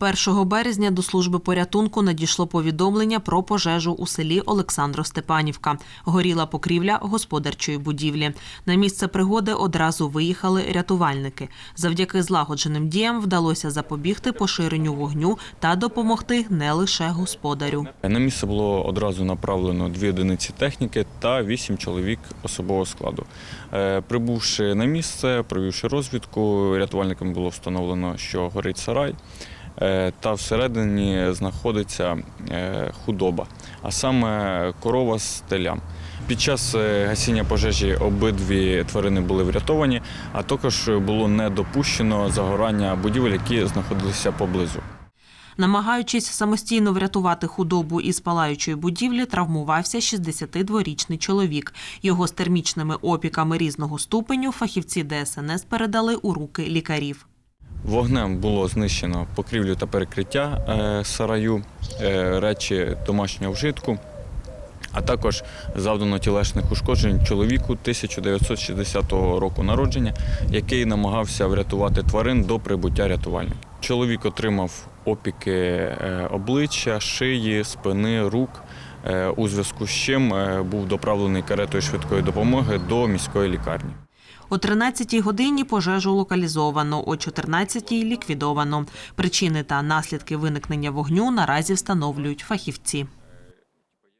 1 березня до служби порятунку надійшло повідомлення про пожежу у селі Олександро-Степанівка. Горіла покрівля господарчої будівлі. На місце пригоди одразу виїхали рятувальники. Завдяки злагодженим діям вдалося запобігти поширенню вогню та допомогти не лише господарю. На місце було одразу направлено дві одиниці техніки та вісім чоловік особового складу. Е, Прибувши на місце, провівши розвідку, рятувальникам було встановлено, що горить сарай. Е, Та всередині знаходиться е, худоба, а саме корова з телям. Під час е, гасіння пожежі обидві тварини були врятовані, а також було не допущено загорання будівель, які знаходилися поблизу. Намагаючись самостійно врятувати худобу із палаючої будівлі, травмувався 62-річний чоловік. Його з термічними опіками різного ступеню фахівці ДСНС передали у руки лікарів. Вогнем було знищено покрівлю та перекриття е, сараю, е, речі домашнього вжитку, а також завдано тілесних ушкоджень чоловіку 1960 року народження, який намагався врятувати тварин до прибуття рятувальників. Чоловік отримав опіки е, обличчя, шиї, спини, рук. У зв'язку з чим був доправлений каретою швидкої допомоги до міської лікарні. О 13-й годині пожежу локалізовано, о 14-й ліквідовано. Причини та наслідки виникнення вогню наразі встановлюють фахівці.